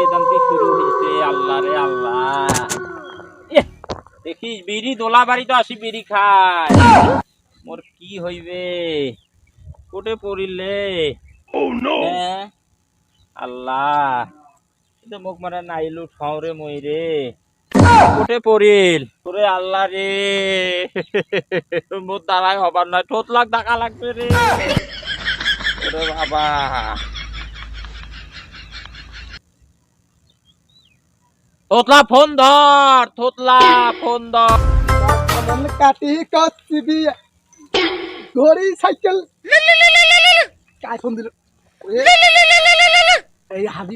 বেদান্তি শুরু হয়েছে আল্লাহ রে আল্লাহ। ইয়ে, দেখিস বিড়ি দোলা বাড়ি তো আসি বিড়ি খায়। মোর কি হইবে? কোটে পড়িলে। হ্যাঁ? আল্লাহ। কিন্তু মোক মারা নাইলু ঠাউরে মই রে কোটে পড়িল। তোরে আল্লাহ রে। মোর দ্বারাই হবার নয় ঠোঁট লাখ টাকা লাগবে রে। বাবা। থোতলা ফোন ধর থোতলা ফোন ধর কাটি কসবি ঘড়ি সাইকেল। কাই ফোন দিল? এই হাবি।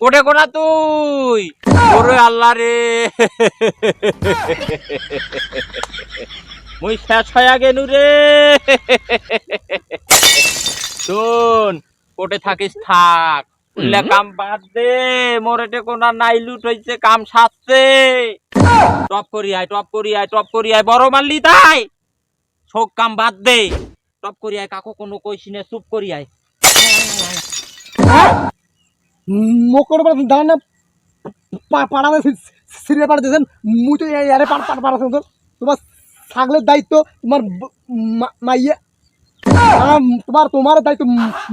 কোটে কোনা তুই? ওরে আল্লাহ রে। মুই শেষ হয়ে গেলু রে। শোন কোটে থাকিস থাক। উল্লে কাম বাদ দে মোর এটে কোনা নাইলুট হইছে কাম সারছে। টপ করি আয় টপ করি আয় টপ করি আয় বড় মারলি তাই। সব কাম বাদ দে টপ করি আয় কাকু কোনো কইছি না চুপ করি আয়। মোকর বাদ দাঁড়ান পাড়াতে সিরিয়া পাড়া দিয়েছেন মুই তো ইয়ারে পাড় পাড় পাড়াছেন তো তোমার ছাগলের দায়িত্ব তোমার মাইয়ে। তোমার তোমার দায়িত্ব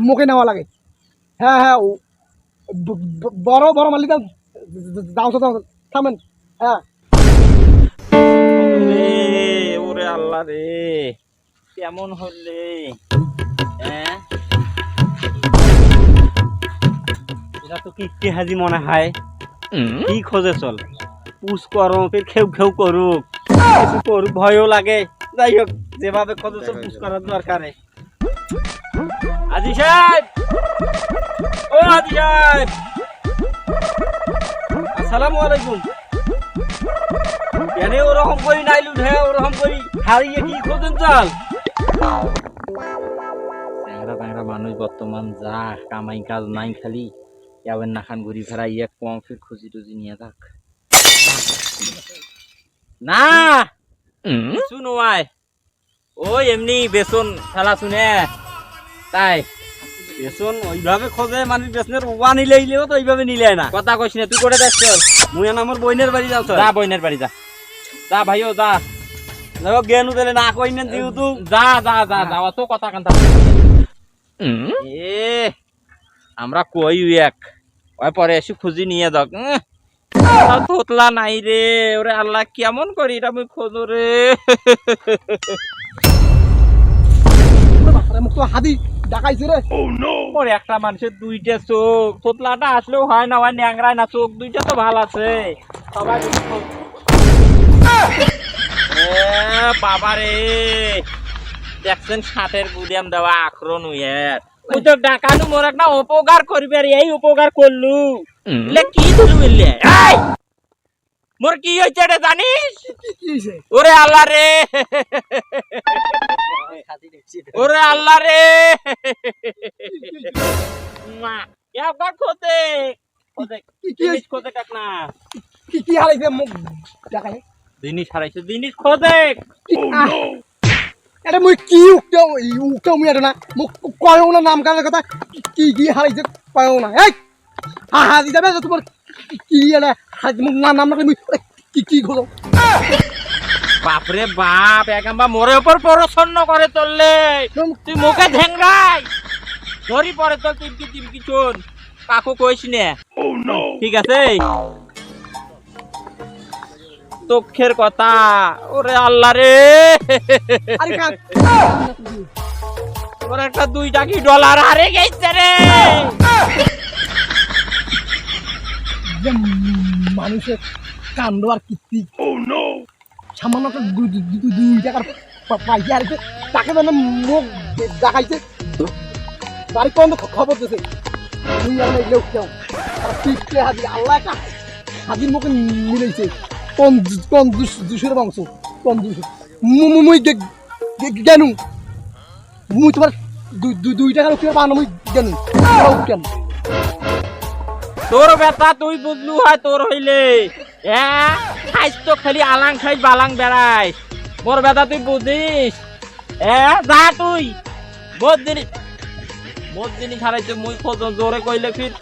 মুখে নেওয়া লাগে। হ্যাঁ হ্যাঁ বড় বড় মালিক দাও। থামেন। হ্যাঁ। ওরে আল্লাহ রে। কেমন হলে? হ্যাঁ? এটা তো কিটকে হাজি মনে হয়? কি খোঁজে চল? পুষ করো ফির খেউ খেউ করুক। কিছু করুক ভয়ও লাগে। যাই হোক যেভাবে খোঁজে চল পুষ করার দরকারে আজি সাহেব! ও আজি সাহেব! আসসালামু আলাইকুম। এনে ওরকম করি নাইলু ঢে ওরকম করি। হারিয়ে কি খোঁজেন চল? ট্যাংরা ট্যাংরা মানুষ বর্তমান যা কামাই কাজ নাই খালি যাবেন না খান ঘুরি ফেরা ইয়ে কম ফির খুঁজি টুজি নিয়ে থাক। না! শুনো আয়। ও এমনি বেসন ফেলা শুনে। তাই? বেসন ওইভাবে খোঁজে মানুষ বেসনের ওয়া নিলে তো ওইভাবে নিলে না। কথা কইস না তুই করে দেখ চল মুই আমার বইনের বাড়ি যাও যা বইনের বাড়ি যা। যা ভাইও যা। দেখো জ্ঞান দিলে না কই না যেহেতু। যা যা যা যা অত কথা কান্তা। এ আমরা কই এক? ওই পরে এসে খুঁজি নিয়ে আর তোতলা নাই রে। ওরে আল্লাহ কেমন করি এটা আমি খোঁজো রে। বাপরে হাদি ডাকাইছে রে ওর একটা মানুষের দুইটা চোখ। তোতলাটা আসলেও হয় না হয় ন্যাংরায় না চোখ দুইটা তো ভালো আছে। সবাই যদি খোঁজ- এ বাবা রে দেখছেন ষাটের গুদিয়াম দেওয়া আখরণ উইয়ের ওই তো ডাকানু মোর একটা উপকার করবে এই উপকার করলু। কি মোর কি হয়েছে রে জানিস? ওরে আল্লাহ রে। ওরে আল্লাহ রে। মা একবার খোদে জিনিস কাক না। কি কি হারাইছে মুখ? ডাকাই জিনিস হারাইছে জিনিস খোদে এটা মুই কি উক্ত উক্ত মুই এটা না মোক কয়ও না নাম কানের কথা কি কি হারাইছে কয়ও না। এই! তোমার কি- কি এটা হারাইছে মোক না নাম না কি কি খোঁজো বাপরে বাপ একাম্বা মোরে উপর প্রসন্ন করে চললে তুই মুখে ঢেঙ্গাই ধরি পরে তো তিমকি তিমকি চোন। কাকু কইস নে। ঠিক আছে? চোখের কথা। ওরে আল্লাহ রে। ওর একটা দুইটা কি ডলার হারে গেছে রে যে মানুষের কাণ্ড আর কীর্তি। সামান্য একটা দু- দু- দুই টাকার পাইছে আর কি, তাকে মানে মুখ দেখাইছে। বাড়ি খবর দিছে। তুই আর এগুলো কেউ? আর পিঠে হাজি? আল্লাহ একটা হাজির মুখে মিলেছে কোন কোন দুশের বংশ? কোন দুশ মুই গে- মুই তোমার দুই- টাকার উঠে পানো মুই কেন? তোর বেটা, তুই বুঝলু হয় তোর হইলে। তো খালি আলাং খাই বালাং বেড়াই। মোর বেটা, তুই বুঝিস? হ্যাঁ যা তুই। বহুত দিন খারাই হারাইছে মুই জোরে কইলে ফির।